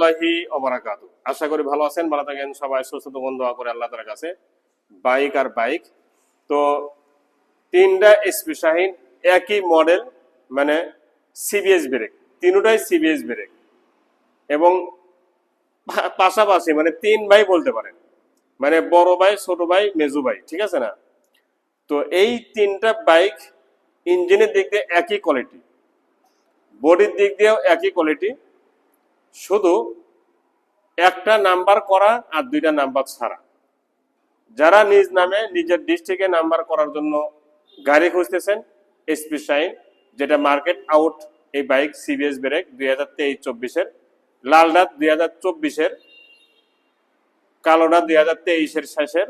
রহমতুল্লাহি অবরাকাতু। আশা করি ভালো আছেন, ভালো থাকেন, সবাই সুস্থ বন্ধু করে আল্লাহ তালার কাছে। বাইক আর বাইক। তো তিনটা একই মডেল মানে সিবিএস ব্রেক তিনটাই সিবিএস ব্রেক এবং পাশাপাশি মানে তিন ভাই বলতে পারেন। মানে বড় ভাই, ছোট ভাই, মেজু ভাই, ঠিক আছে না? তো এই তিনটা বাইক ইঞ্জিনের দিক দিয়ে একই কোয়ালিটি বডির দিক দিয়েও একই কোয়ালিটি শুধু একটা নাম্বার করা আর দুইটা নাম্বার ছাড়া। যারা নিজ নামে নিজের ডিস্ট্রিক্টে নাম্বার করার জন্য গাড়ি খুঁজতেছেন এসপি শাইন যেটা মার্কেট আউট এই বাইক সিবিএস ব্রেক দুই হাজার তেইশ চব্বিশের লালডাত দুই হাজার চব্বিশের কালোডা দুই হাজার তেইশের শেষের,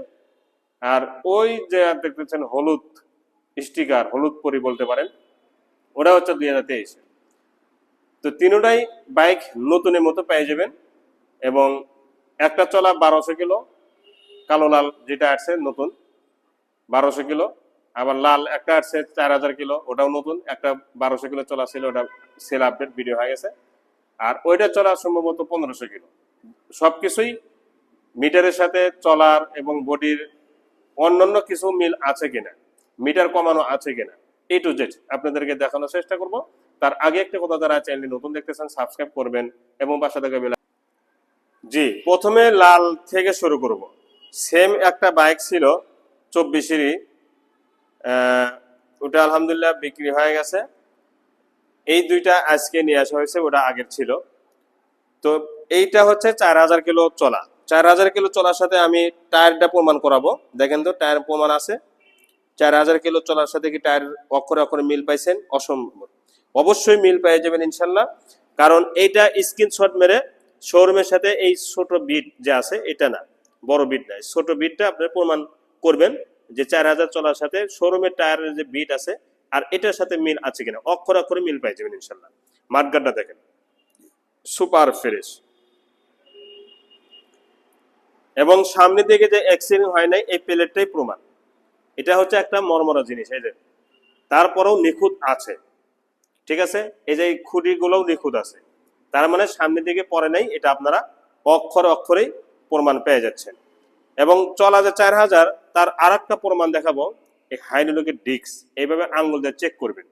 আর ওই যে দেখতেছেন হলুদ স্টিকার হলুদ পরি বলতে পারেন, ওটা হচ্ছে দুই হাজার তেইশের। তো তিনোটাই বাইক নতুনের মতো পেয়ে যাবেন এবং একটা চলা বারোশো কিলো, কালো লাল যেটা আসছে নতুন, বারোশো কিলো, আবার লাল একটা আসছে চার হাজার কিলো, ওটাও নতুন, একটা বারোশো কিলো চলা ছিল, ওটা সেল আপডেট ভিডিও হয়ে গেছে। আর ওইটা চলা সম্ভবত পনেরোশো কিলো। সব কিছুই মিটারের সাথে চলার এবং বডির অন্যান্য কিছু মিল আছে কিনা, মিটার কমানো আছে কিনা এ টু জেড আপনাদেরকে দেখানোর চেষ্টা করব। তার আগে একটা কথা যারা চ্যানেলটি নতুন দেখতেছেন সাবস্ক্রাইব করবেন এবং পাশে থাকা বেলা জি, প্রথমে লাল থেকে শুরু করব। সেম একটা বাইক ছিল, চব্বিশেরই। ওটা আলহামদুলিল্লাহ বিক্রি হয়ে গেছে। এই দুইটা আজকে নিয়ে আসা হয়েছে, ওটা আগের ছিল। তো এইটা হচ্ছে চার হাজার কিলো চলা। চার হাজার কিলো চলার সাথে আমি টায়ারটা প্রমাণ করাবো। দেখেন তো, টায়ার প্রমাণ আছে। চার হাজার কিলো চলার সাথে কি টায়ার অক্ষরে অক্ষরে মিল পাইছেন? অসম্ভব। অবশ্যই মিল পেয়ে যাবেন ইনশাল্লাহ। কারণ এইটা স্ক্রিনশট মেরে শোরুমের সাথে এই ছোট বিট যে আছে, এটা না, বড় বিট নাই ছোট বিটটা আপনি প্রমাণ করবেন যে চার হাজার চলার সাথে শোরুমের টায়ারের যে বিট আছে, আর এটার সাথে মিল আছে কিনা। অক্ষর অক্ষরে মিল পেয়ে যাবেন ইনশাল্লাহ। মাঠগাটটা দেখেন। Super fresh. এবং সামনে দিকে যে অ্যাক্সিডেন্ট হয় নাই, এই প্লেটটাই প্রমাণ। এটা হচ্ছে একটা মরমরা জিনিস, এই যে। তারপরেও নিখুঁত আছে। ঠিক আছে? এই যে খুঁটিগুলোও নিখুঁত আছে। তার মানে সামনের দিকে পড়ে নাই, এটা আপনারা অক্ষরে অক্ষরেই প্রমাণ পেয়ে যাচ্ছেন। এবং চলা যে চার হাজার, তার আর একটা প্রমাণ দেখাবো, এই হাইড্রোলিকের ডিস্ক। এইভাবে আঙ্গুল দিয়ে চেক করবেন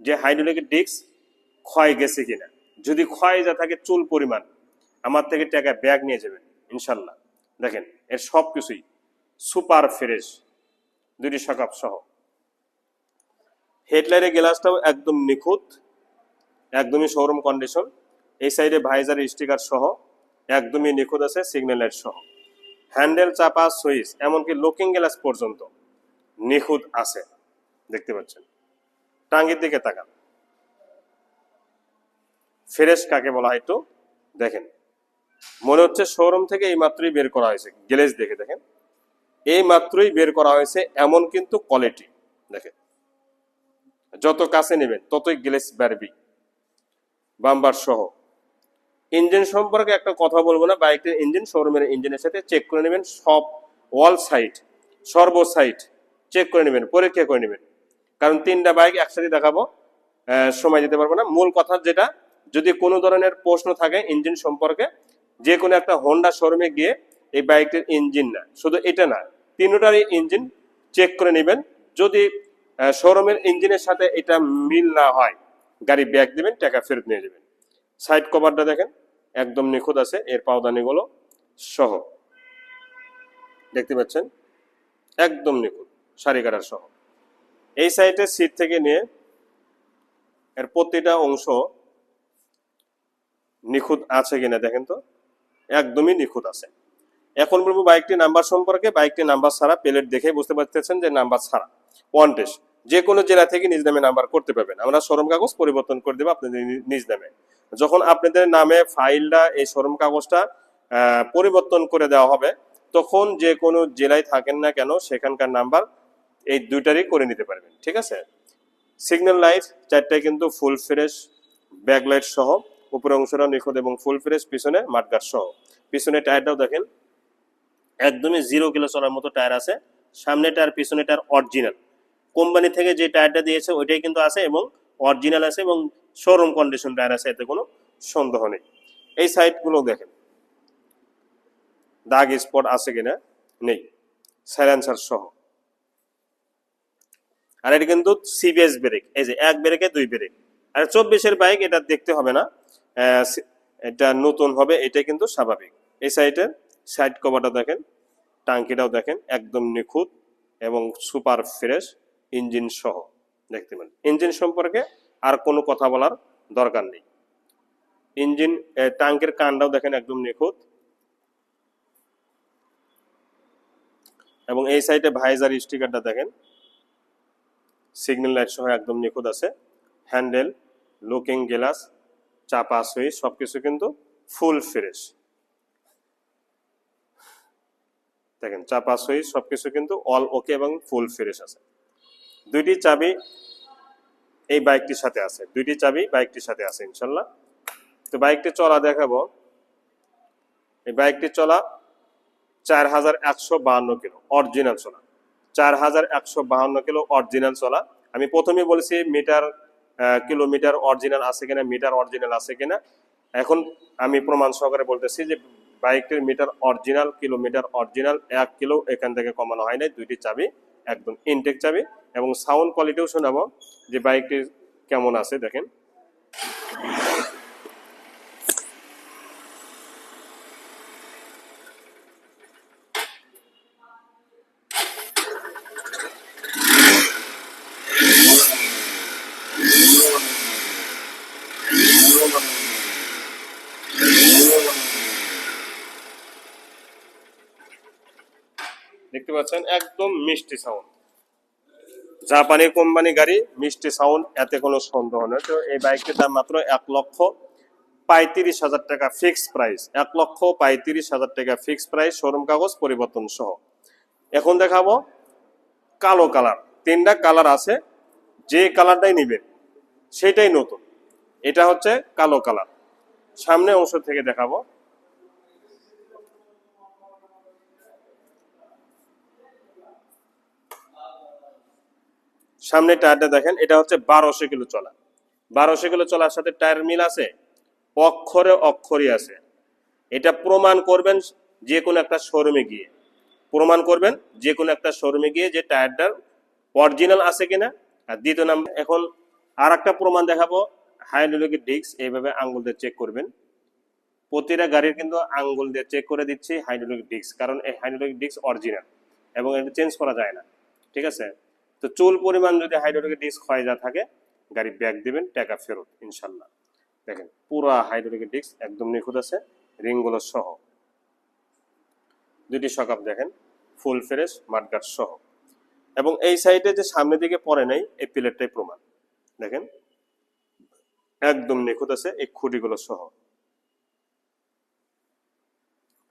যে হাইড্রোলিকের ডিস্ক ক্ষয় গেছে কিনা। যদি ক্ষয় যা থাকে চুল পরিমাণ। আমার থেকে টাকা ব্যাগ নিয়ে যাবেন, ইনশাল্লাহ। দেখেন, এর সব কিছুই সুপার ফ্রেশ, দুটি সকাপ সহ। হেডলাইটের গ্লাসটাও একদম নিখুঁত, একদমই শোরুম কন্ডিশন এই সাইডে ভাইজার স্টিকার সহ একদমই নিখুঁত আছে সিগন্যাল লাইট সহ। হ্যান্ডেল চাপা সুইচ এমনকি লুকিং গ্লাস পর্যন্ত নিখুঁত আছে। দেখতে পাচ্ছেন? টাঙ্গির দিকে তাকান। ফ্রেশ কাকে বলা হয় একটু দেখেন। মনে হচ্ছে শোরুম থেকে এই মাত্রই বের করা হয়েছে। গ্লেজ দেখে দেখেন। এই মাত্রই বের করা হয়েছে, এমন কিন্তু কোয়ালিটি দেখেন। যত কাছে নেবেন, ততই গ্লেস বাড়বি। বাম্বার সহ। ইঞ্জিন সম্পর্কে একটা কথা বলব না বাইকের ইঞ্জিন, শোরুমের ইঞ্জিনের সাথে চেক করে নেবেন, সব ওয়াল সাইড সর্ব সাইড চেক করে নেবেন, পরীক্ষা করে নেবেন। কারণ তিনটা বাইক একসাথে দেখাবো সময় দিতে পারব না। মূল কথা যেটা, যদি কোনো ধরনের প্রশ্ন থাকে ইঞ্জিন সম্পর্কে, যে কোনো একটা হোন্ডা শোরুমে গিয়ে এই বাইকটির ইঞ্জিন না, শুধু এটা না, তিনটারই ইঞ্জিন চেক করে নেবেন। যদি শোরুমের ইঞ্জিনের সাথে এটা মিল না হয়। গাড়ি ব্যাগ দিবেন, টাকা ফেরত নিয়ে যাবেন। সাইড কভারটা দেখেন, একদম নিখুঁত আছে, এর পাওদানিগুলো সহ। দেখতে পাচ্ছেন? একদম নিখুঁত সারি কাটার সহ। এই সাইডের সিট থেকে নিয়ে এর প্রতিটা অংশ নিখুঁত আছে কিনা দেখেন তো? একদমই নিখুঁত আছে। এখন বলব বাইকটি নাম্বার সম্পর্কে। বাইকটি নাম্বার ছাড়া, প্লেট দেখে বুঝতে পারতেছেন যে নাম্বার ছাড়া। ওয়ান টেস্ট যে কোনো জেলা থেকে নিজ নামে নাম্বার করতে পারবেন। আমরা শোরুম কাগজ পরিবর্তন করে দেবো আপনাদের নিজ নামে। যখন আপনাদের নামে ফাইলটা, এই শোরুম কাগজটা পরিবর্তন করে দেওয়া হবে, তখন যে কোনো জেলায় থাকেন না কেন, সেখানকার নাম্বার এই দুইটারই করে নিতে পারবেন। ঠিক আছে? সিগন্যাল লাইট চারটায় কিন্তু ফুল ফ্রেশ ব্যাক লাইট সহ উপরে অংশটা নিখুঁত এবং ফুল ফ্রেশ পিছনে মাঠগাট সহ। পিছনে টায়ারটাও দেখেন, একদমই জিরো কিলো চলার মতো টায়ার আছে। সামনে টায়ার, পিছনে টায়ার অরিজিনাল কোম্পানি থেকে যে টায়ারটা দিয়েছে, ওইটাই কিন্তু আছে এবং অরিজিনাল আছে এবং শোরুম কন্ডিশন টায়ার আছে, এতে কোনো সন্দেহ নেই। এই সাইডগুলো দেখেন। দাগ স্পট আছে কিনা? নেই। সাইলেন্সার সহ। আর এটা কিন্তু সিবিএস ব্রেক এই যে এক ব্রেকে দুই ব্রেক আর চব্বিশের বাইক এটা দেখতে হবে না। এটা নতুন হবে এটা কিন্তু স্বাভাবিক। এই সাইডের সাইড কভারটা দেখেন, টাঙ্কিটাও দেখেন, একদম নিখুঁত এবং সুপার ফ্রেশ ইঞ্জিন সহ দেখতে পারেন ইঞ্জিন সম্পর্কে আর কোনো কথা বলার দরকার নেই। ইঞ্জিন এ, টাঙ্কের কানটাও দেখেন একদম নিখুঁত। এবং এই সাইডে ভাইজার স্টিকারটা দেখেন। সিগন্যাল লাইট সহ একদম নিখুঁত আছে। হ্যান্ডেল লুকিং গ্লাস চাপা সুইচ সবকিছু কিন্তু ফুল ফ্রেশ দেখেন চাপা সুইচ সবকিছু কিন্তু অল ওকে এবং ফুল ফ্রেশ আছে। দুইটি চাবি এই বাইকটির সাথে আছে। দুইটি চাবি বাইকটির সাথে আছে ইনশাল্লাহ তো বাইকটি চলা দেখাবো। এই বাইকটি চলা চার হাজার একশো বাহান্ন কিলো, অরিজিনাল চলা। চার হাজার একশো বাহান্ন কিলো, অরিজিনাল চলা। আমি প্রথমে বলেছি, মিটার কিলোমিটার অরিজিনাল আছে কিনা, মিটার অরিজিনাল আছে কিনা। এখন আমি প্রমাণ সহকারে বলতেছি যে বাইকটির মিটার অরিজিনাল, কিলোমিটার অরিজিনাল, এক কিলো এখান থেকে কমানো হয় নাই। দুইটি চাবি, একদম ইনটেক চাবি। এবং সাউন্ড কোয়ালিটিও শোনাবো যে বাইকটি কেমন আছে দেখেন। দেখতে পাচ্ছেন একদম মিষ্টি সাউন্ড। জাপানি কোম্পানি গাড়ি, মিষ্টি সাউন্ড, এতে কোনো সন্দেহ নেই। তো এই বাইকটির দাম মাত্র এক লক্ষ পঁয়ত্রিশ হাজার টাকা ফিক্স প্রাইস এক লক্ষ পঁয়ত্রিশ হাজার টাকা ফিক্স প্রাইস শোরুম কাগজ, পরিবর্তন সহ। এখন দেখাবো কালো কালার। তিনটা কালার আছে, যে কালারটাই নিবেন সেটাই নতুন। এটা হচ্ছে কালো কালার। সামনে অংশ থেকে দেখাবো। সামনে টায়ারটা দেখেন, এটা হচ্ছে বারোশো কিলো চলা। বারোশো কিলো চলার সাথে টায়ার মিল আছে? অক্ষরে অক্ষরই আছে। এটা প্রমাণ করবেন যে কোনো একটা শোরুমে গিয়ে। প্রমাণ করবেন যে কোনো একটা শোরুমে গিয়ে যে টায়ারটার অরিজিনাল আছে কিনা। আর দ্বিতীয় নাম, এখন আর একটা প্রমাণ দেখাবো। হাইড্রোলিক ডিস্ক, এইভাবে আঙ্গুল দিয়ে চেক করবেন। প্রতিটা গাড়ির কিন্তু আঙ্গুল দিয়ে চেক করে দিচ্ছি হাইড্রোলিক ডিস্ক, কারণ এই হাইড্রোলিক ডিস্ক অরিজিনাল এবং এটা চেঞ্জ করা যায় না। ঠিক আছে? তো চুল পরিমাণ যদি হাইড্রোলিক ডিস্ক হয়ে যা থাকে, গাড়ি ব্যাগ দিবেন, টাকা ফেরত, ইনশাল্লাহ। দেখেন, পুরা হাইড্রোলিক ডিস্ক একদম নিখুঁত আছে, রিংগুলো সহ। দুটি সকাপ দেখেন, ফুল ফ্রেশ মাঠগাট সহ। এবং এই সাইডে যে সামনের দিকে পড়ে নাই, এই প্লেটটাই প্রমাণ। দেখেন, একদম নিখুঁত আছে, এই খুঁটিগুলো সহ।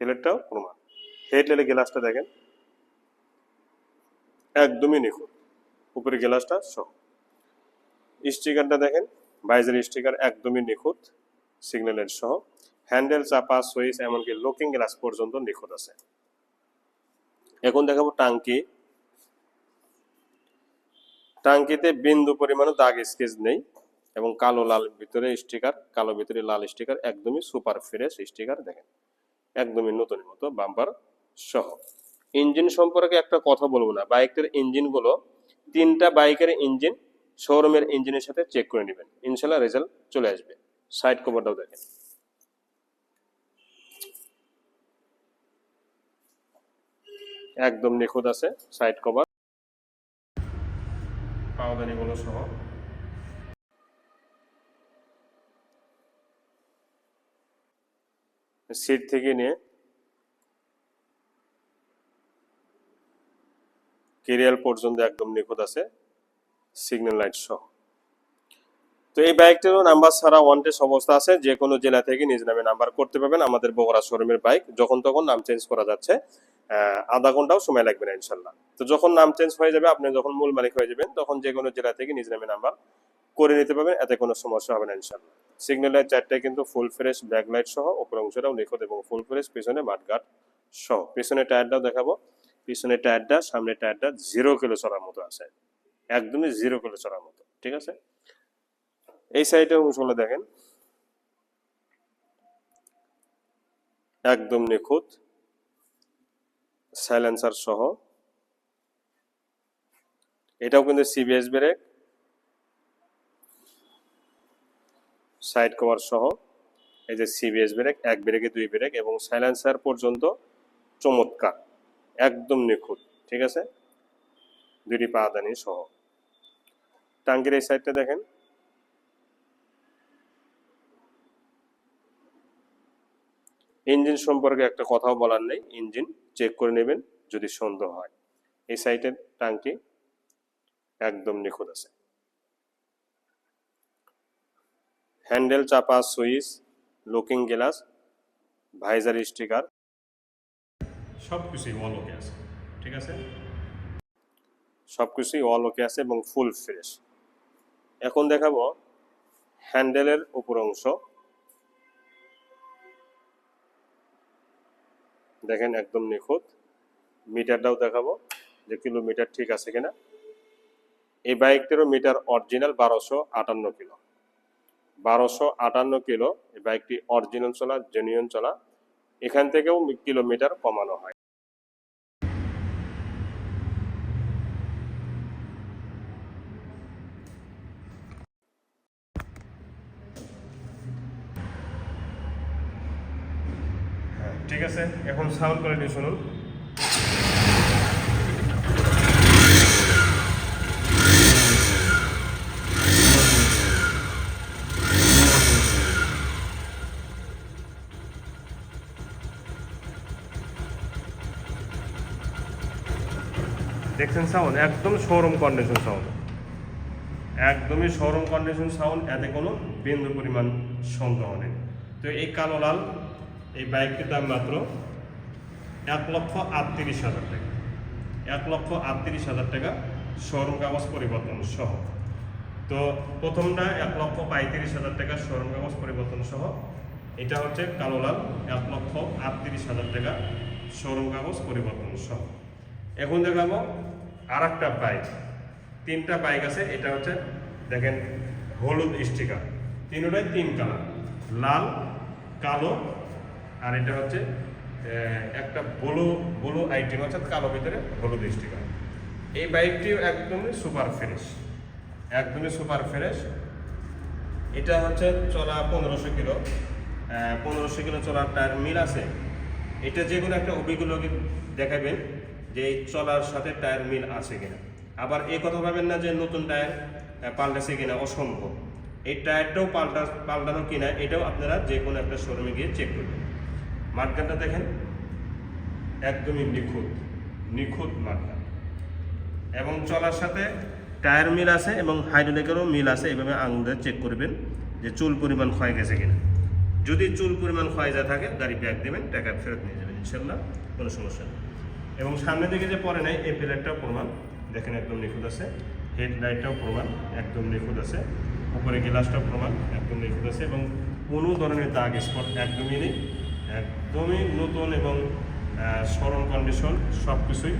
প্লেটটাও প্রমাণ। হেডলাইটের গ্লাসটা দেখেন, একদমই নিখুঁত। উপরে গ্লাসটা সহ স্টিকারটা দেখেন, বাইজের স্টিকার একদমই নিখুঁত, সিগন্যালের সহ। হ্যান্ডেল চাপা, সুইচ, এমনকি লুকিং গ্লাস পর্যন্ত নিখুঁত আছে। এখন দেখাবো টাঙ্কি। টাঙ্কিতে বিন্দু পরিমাণে দাগ স্কেচ নেই এবং কালো লাল ভিতরে স্টিকার, কালো ভিতরে লাল স্টিকার, একদমই সুপার ফ্রেশ স্টিকার, দেখেন। একদমই নতুনের মতো বাম্পার সহ। ইঞ্জিন সম্পর্কে একটা কথা বলব না। বাইকের ইঞ্জিনগুলো তিনটা বাইকের ইঞ্জিন শোরুমের ইঞ্জিনের সাথে চেক করে নেবেন। ইনশাল্লাহ রেজাল্ট চলে আসবে। সাইড কভারটাও দেখেন। একদম নিখুঁত আছে সাইড কভার পাওদানিগুলো সহ। সিট থেকে নিয়ে কেরিয়াল পর্যন্ত একদম নিখুঁত আছে সিগন্যাল লাইট সহ। তো এই বাইকটিরও নাম্বার ছাড়া ওয়ান টেস্ট অবস্থা আছে যে কোনো জেলা থেকে নিজ নামে নাম্বার করতে পারবেন আমাদের বগুড়া শোরুমের বাইক। যখন তখন নাম চেঞ্জ করা যাচ্ছে আধা ঘন্টাও সময় লাগবে না ইনশাল্লাহ। তো যখন নাম চেঞ্জ হয়ে যাবে, আপনি যখন মূল মালিক হয়ে যাবেন, তখন যে কোনো জেলা থেকে নিজ নামে নাম্বার করে নিতে পারবেন, এতে কোনো সমস্যা হবে না ইনশাল্লাহ। সিগন্যাল লাইট চারটায় কিন্তু ফুল ফ্রেশ ব্যাক লাইট সহ উপর অংশটাও নিখুঁত এবং ফুল ফ্রেশ পিছনে মাঠঘাট সহ। পিছনে টায়ারটাও দেখাবো। পিছনে টায়ারটা সামনে টায়ারটা জিরো কিলো চড়ার মতো আছে। একদমই জিরো কিলো চড়ার মতো, ঠিক আছে? এই সাইডে অংশগুলো দেখেন। একদম নিখুঁত। সাইলেন্সার সহ। এটাও কিন্তু সিবিএস ব্রেক সাইড কভার সহ। এই যে সিবিএস ব্রেক এক ব্রেকে দুই ব্রেক এবং সাইলেন্সার পর্যন্ত চমৎকার। একদম নিখুঁত, ঠিক আছে? দুটি পাদানি সহ। টাঙ্কির এই সাইডটা দেখেন। ইঞ্জিন সম্পর্কে একটা কথাও বলার নেই, ইঞ্জিন চেক করে নেবেন যদি সন্দেহ হয়। এই সাইটের টাঙ্কি একদম নিখুঁত আছে। হ্যান্ডেল, চাপা, switch looking glass visor sticker সব কিছুই অল আছে, ঠিক আছে? সব কিছুই অল ওকে আছে এবং ফুল ফ্রেশ এখন দেখাবো হ্যান্ডেলের উপর অংশ। দেখেন একদম নিখুঁত। মিটারটাও দেখাবো যে কিলোমিটার ঠিক আছে কিনা। এই বাইকটিরও মিটার অরিজিনাল বারোশো আটান্ন কিলো। বারোশো আটান্ন কিলো এই বাইকটি অরিজিনাল চলা জেনুইন চলা। এখান থেকেও কিলোমিটার কমানো হয় হ্যাঁ, ঠিক আছে, এখন সাউন্ড কোয়ালিটি শুনুন। দেখছেন সাউন্ড একদম শোরুম কন্ডিশন সাউন্ড একদমই শোরুম কন্ডিশন সাউন্ড এতে কোনো বিন্দু পরিমাণ সন্দেহ নেই। তো এই কালো, লাল এই বাইকটির দাম মাত্র এক লক্ষ আটত্রিশ হাজার টাকা। এক লক্ষ আটত্রিশ হাজার টাকা শোরুম কাগজ পরিবর্তন সহ। তো প্রথমটা এক লক্ষ পঁয়ত্রিশ হাজার টাকা শোরুম কাগজ পরিবর্তন সহ। এটা হচ্ছে কালো লাল, এক লক্ষ আটত্রিশ হাজার টাকা শোরুম কাগজ পরিবর্তন সহ। এখন দেখাবো আর একটা বাইক। তিনটা বাইক আছে, এটা হচ্ছে দেখেন হলুদ স্টিকার। তিনটাই তিন কালার, লাল, কালো আর এটা হচ্ছে একটা ব্লু ব্লু আইটেম অর্থাৎ কালো ভিতরে হলুদ স্টিকার। এই বাইকটিও একদমই সুপার ফ্রেশ, একদমই সুপার ফ্রেশ। এটা হচ্ছে চলা পনেরোশো কিলো পনেরোশো কিলো চলার টায়ার মিল আছে। এটা যে কোনো একটা অভিজ্ঞ দেখাবেন যে এই চলার সাথে টায়ার মিল আছে কিনা। আবার এই কথা ভাবেন না যে নতুন টায়ার পাল্টেছে কিনা, অসম্ভব। এই টায়ারটাও পাল্টা, পাল্টানো কিনা, এটাও আপনারা যে কোনো একটা শোরুমে গিয়ে চেক করবেন। মাঠগানটা দেখেন? একদমই নিখুঁত নিখুঁত মাঠগান এবং চলার সাথে টায়ার মিল আছে এবং হাইড্রোলিকেরও মিল আছে, এভাবে আঙুলে চেক করবেন যে চুল পরিমাণ ক্ষয় গেছে কিনা। যদি চুল পরিমাণ ক্ষয় যা থাকে, গাড়ি ব্যাগ দেবেন, টাকা ফেরত নিয়ে যাবেন ইনশাল্লাহ কোনো সমস্যা নেই। এবং সামনে দিকে যে পরে নেই, এই প্লেটটাও প্রমাণ। দেখেন একদম নিখুঁত আছে। হেডলাইটটাও প্রমাণ, একদম নিখুঁত আছে। উপরে গ্লাসটাও প্রমাণ, একদম নিখুঁত আছে। এবং কোনো ধরনের দাগ স্পট একদমই নেই। একদমই নতুন এবং সরল কন্ডিশন সব কিছুই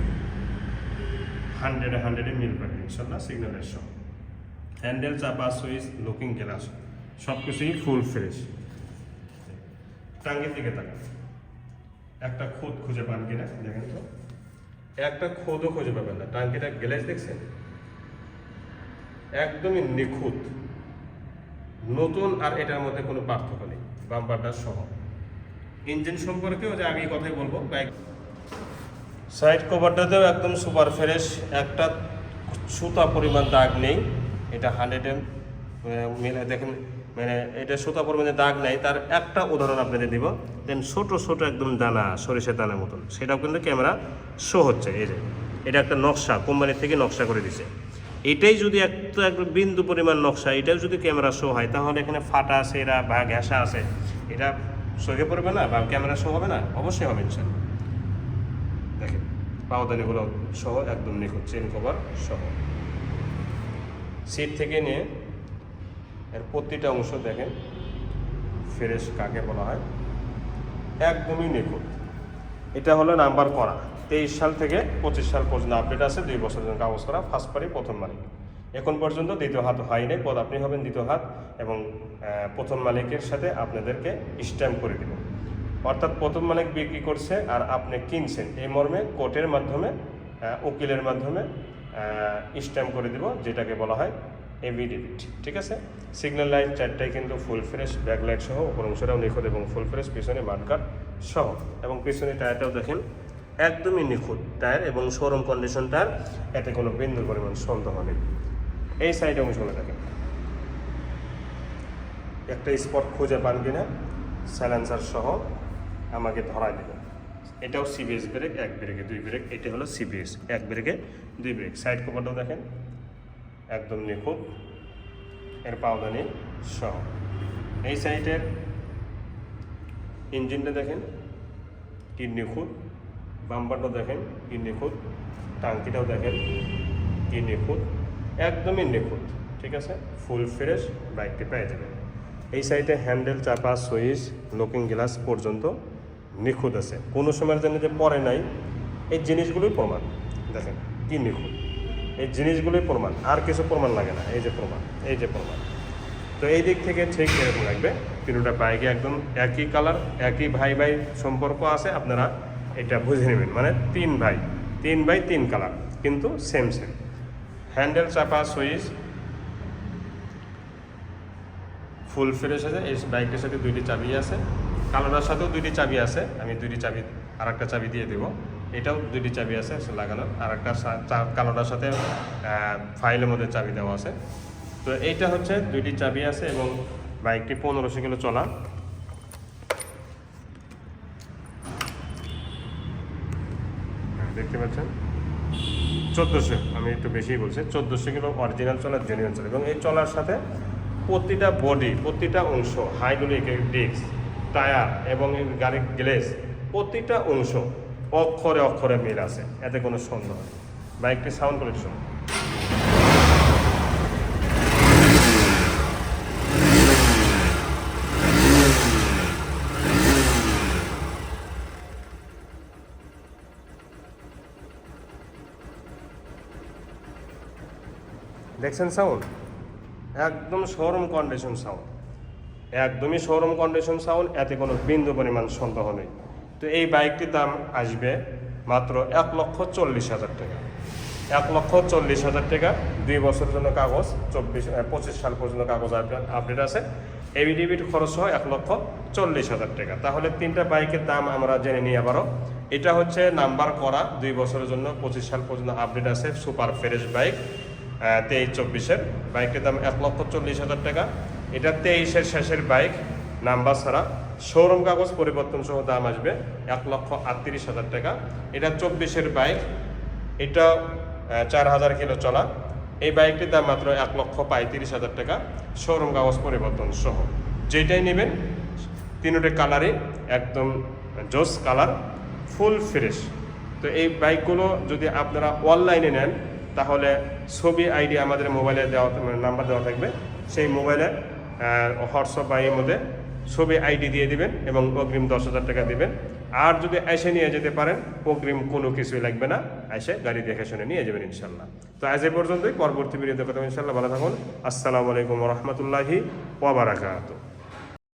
হান্ড্রেডে হান্ড্রেডে মিল পাবে ইনশাল্লাহ সিগন্যালের সহ হ্যান্ডেল চাপা সুইচ লুকিং গ্লাস সব কিছুই ফুল ফ্রেশ টাঙ্গির দিকে তাকান। একটা খুদ খুঁজে পান কিনা, দেখেন তো। একটা খুদও খুঁজে পাবেন না। টাঙ্কিটা গ্যালেজ দেখছেন? একদমই নিখুঁত। নতুন আর এটার মধ্যে কোনো পার্থক্য নেই। বাম্পারটা সহ ইঞ্জিন সম্পর্কেও যে আগে কথাই বলব বাইক সাইড কভারটাতেও একদম সুপার ফ্রেশ একটা সুতা পরিমাণ দাগ নেই, এটা হান্ড্রেড মিলে, দেখেন মানে এটা সুতা পরিমাণে দাগ নেই, তার একটা উদাহরণ আপনাদের দিব, দেন ছোট ছোট একদম দানা, সরিষার দানার মতন, সেটাও কিন্তু ক্যামেরা শো হচ্ছে, এই যে, এটা একটা নকশা কোম্পানি থেকে নকশা করে দিছে। এটাই যদি একটা একটু বিন্দু পরিমাণ নকশা, এটাও যদি ক্যামেরা শো হয়, তাহলে এখানে ফাটা আছে, এরা বা ঘেঁষা আছে, এটা চোখে পড়বে না বা ক্যামেরা শো হবে না? অবশ্যই হবে ইনশাল্লাহ দেখেন পাওদানিগুলো সহ একদম নিখুঁত চেন কভার সহ। সিট থেকে নিয়ে এর প্রতিটা অংশ দেখেন ফ্রেশ কাকে বলা হয়, একদমই নিখুঁত। এটা হলো নাম্বার করা। তেইশ সাল থেকে পঁচিশ সাল পর্যন্ত আপডেট আছে, দুই বছর জন্য কাগজ করা ফার্স্ট পারি প্রথম মালিক এখন পর্যন্ত দ্বিতীয় হাত হয়নি, পদ আপনি হবেন দ্বিতীয় হাত এবং প্রথম মালিকের সাথে আপনাদেরকে স্ট্যাম্প করে দেব। অর্থাৎ প্রথম মালিক বিক্রি করছে আর আপনি কিনছেন, এই মর্মে কোর্টের মাধ্যমে উকিলের মাধ্যমে স্ট্যাম্প করে দিব, যেটাকে বলা হয় এভিডেভিট ঠিক আছে? সিগন্যাল লাইট চারটাই কিন্তু ফুল ফ্রেশ ব্যাক লাইট সহ উপর অংশটাও নিখুঁত এবং ফুল ফ্রেশ পিছনে মাঠকার সহ। এবং পিছনে টায়ারটাও দেখেন, একদমই নিখুঁত টায়ার এবং শোরুম কন্ডিশন টায়ার এতে কোনো বিন্দুর পরিমাণ সন্দেহ নেই। এই সাইডে অংশগুলো দেখেন একটা স্পট খুঁজে পান কিনা স্যালেন্সার সহ আমাকে ধরায় দেবে এটাও সিবিএস ব্রেক এক ব্রেকে দুই ব্রেক এটা হলো সিবিএস এক ব্রেকে দুই ব্রেক সাইড কভারটাও দেখেন, একদম নিখুঁত, এর পাওদানি সহ। এই সাইডের ইঞ্জিনটা দেখেন, কি নিখুঁত বাম্পারটা দেখেন, কি নিখুঁত, টাঙ্কিটাও দেখেন, কি নিখুঁত। একদমই নিখুঁত, ঠিক আছে? ফুল ফ্রেশ বাইকটি পেয়ে যাবেন। এই সাইডে হ্যান্ডেল চাপা, সুইচ লুকিং গ্লাস পর্যন্ত নিখুঁত আছে। কোনো সময়ের জন্য যে পরে নাই, এই জিনিসগুলোই প্রমাণ। দেখেন, কি নিখুঁত। এই জিনিসগুলোই প্রমাণ। আর কিছু প্রমাণ লাগে না। এই যে প্রমাণ, এই যে প্রমাণ। তো এই দিক থেকে ঠিক এরকম লাগবে। তিনটা বাইকে একদম একই কালার একই ভাই ভাই সম্পর্ক আছে, আপনারা এটা বুঝে নেবেন। মানে তিন ভাই তিন ভাই, তিন কালার কিন্তু সেম সেম হ্যান্ডেল চাপা সুইচ, ফুল ফ্রেশ আছে এই বাইকটার সাথে দুইটি চাবি আছে, কালোটার সাথেও দুইটি চাবি আছে, আমি দুইটি চাবি আর একটা চাবি দিয়ে দেবো। এটাও দুইটি চাবি আছে লাগানো আর একটা কালোটার সাথে ফাইলের মধ্যে চাবি দেওয়া আছে। তো এইটা হচ্ছে দুইটি চাবি আছে এবং বাইকটি পনেরোশো কিলো চলা। দেখতে পাচ্ছেন? চোদ্দোশো, আমি একটু বেশি বলছি, চোদ্দোশো কিলো অরিজিনাল চলার জেনুইন চলে। এবং এই চলার সাথে প্রতিটা বডি প্রতিটা অংশ হাইড্রোলিক ডিস্ক টায়ার এবং গাড়ির গ্লেস প্রতিটা অংশ অক্ষরে অক্ষরে মিল আছে। এতে কোনো সন্দেহ নেই। বাইকটি সাউন্ড কালেকশন দেখছেন সাউন্ড একদম শোরুম কন্ডিশন সাউন্ড একদমই শোরুম কন্ডিশন সাউন্ড এতে কোনো বিন্দু পরিমাণ সন্দেহ নেই। তো এই বাইকটির দাম আসবে মাত্র এক লক্ষ চল্লিশ হাজার টাকা। এক লক্ষ চল্লিশ হাজার টাকা, দুই বছরের জন্য কাগজ, চব্বিশ পঁচিশ সাল পর্যন্ত কাগজ আপডেট- আছে। এবিডিবিট খরচ সহ এক লক্ষ চল্লিশ হাজার টাকা। তাহলে তিনটা বাইকের দাম আমরা জেনে নিই আবারও। এটা হচ্ছে নাম্বার করা, দুই বছরের জন্য পঁচিশ সাল পর্যন্ত আপডেট আছে, সুপার ফ্রেশ বাইক। তেইশ চব্বিশের। বাইকের দাম এক লক্ষ চল্লিশ হাজার টাকা। এটা তেইশের শেষের বাইক, নাম্বার ছাড়া। শোরুম কাগজ পরিবর্তন সহ দাম আসবে এক লক্ষ আটত্রিশ হাজার টাকা। এটা চব্বিশের বাইক, এটা চার হাজার কিলো চলা। এই বাইকটির দাম মাত্র এক লক্ষ পঁয়ত্রিশ হাজার টাকা, শোরুম কাগজ পরিবর্তন সহ। যেটাই নেবেন, তিনটে কালারই, একদম জোস কালার, ফুল ফ্রেশ। তো এই বাইকগুলো যদি আপনারা অনলাইনে নেন তাহলে ছবি আইডি আমাদের মোবাইলে দেওয়া নাম্বার দেওয়া থাকবে। সেই মোবাইলে হোয়াটসঅ্যাপ বা এর মধ্যে ছবি আইডি দিয়ে দিবেন এবং অগ্রিম দশ হাজার টাকা দিবেন। আর যদি এসে নিয়ে যেতে পারেন, অগ্রিম কোনো কিছুই লাগবে না। এসে গাড়ি দেখে শুনে নিয়ে যাবেন ইনশাল্লাহ তো আজ এ পর্যন্তই, পরবর্তী ভিডিওতে কথা ইনশাল্লাহ ভালো থাকুন। আসসালামু আলাইকুম রহমতুল্লাহি ওবরাকাতু